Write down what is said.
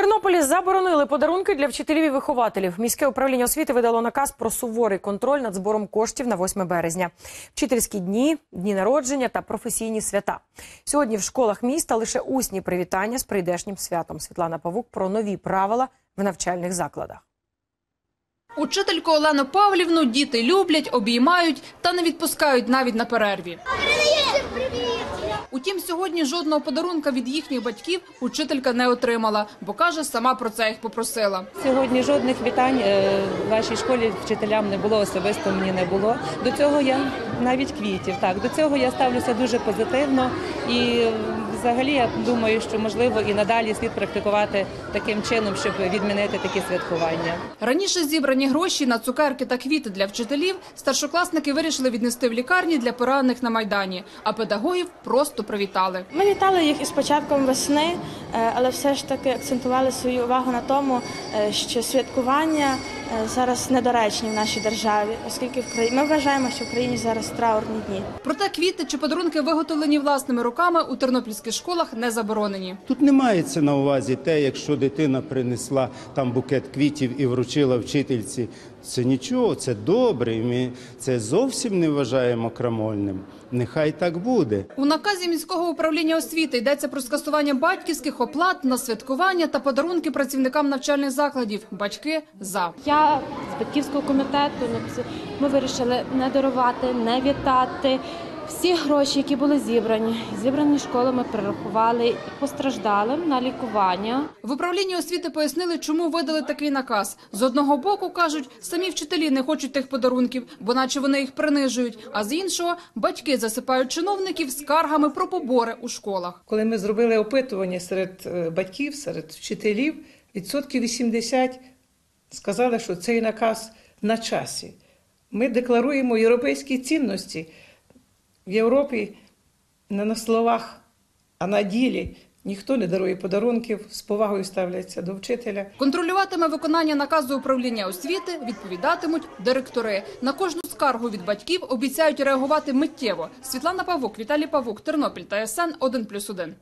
Тернополі заборонили подарунки для вчителів і вихователів. Міське управління освіти видало наказ про суворий контроль над збором коштів на 8 березня. Вчительські дні, дні народження та професійні свята. Сьогодні в школах міста лише усні привітання з прийдешнім святом. Світлана Павук про нові правила в навчальних закладах. Учительку Олену Павлівну діти люблять, обіймають та не відпускають навіть на перерві. Утім, сьогодні жодного подарунка від їхніх батьків учителька не отримала, бо каже, сама про це їх попросила. Сьогодні жодних вітань е, в вашій школі вчителям не було, особисто мені не було. До цього я навіть квітів. Так, до цього я ставлюся дуже позитивно і взагалі я думаю, що можливо і надалі слід практикувати таким чином, щоб відмінити такі святкування. Раніше зібрані гроші на цукерки та квіти для вчителів старшокласники вирішили віднести в лікарні для поранених на майдані, а педагогів просто привітали. Ми вітали їх із початком весни, е, але все ж таки акцентували свою увагу на тому, е, що святкування зараз недоречні в нашій державі, оскільки в країні ми вважаємо, що в країні зараз траурні дні. Проте квіти чи подарунки, виготовлені власними руками, у тернопільських школах не заборонені. Тут не мається на увазі те, якщо дитина принесла там букет квітів і вручила вчительці. Це нічого, це добре. Ми це зовсім не вважаємо крамольним. Нехай так буде. У наказі міського управління освіти йдеться про скасування батьківських оплат на святкування та подарунки працівникам навчальних закладів. Батьки за. Я з батьківського комітету напис- ми вирішили не дарувати, не вітати. Всі гроші, які були зібрані, зібрані школами, перерахували постраждалим на лікування. В управлінні освіти пояснили, чому видали такий наказ. З одного боку кажуть, самі вчителі не хочуть тих подарунків, бо наче вони їх принижують. А з іншого батьки засипають чиновників скаргами про побори у школах. Коли ми зробили опитування серед е, батьків, серед вчителів, відсотків 80 сказали, що цей наказ на часі. Ми декларуємо європейські цінності. В Європі не на словах, а на ділі ніхто не дарує подарунків, з повагою ставляться до вчителя. Контролюватиме виконання наказу управління освіти, відповідатимуть директори. На кожну скаргу від батьків обіцяють реагувати миттєво. Світлана Павук, Віталій Павук, Тернопіль та СН 1+,1.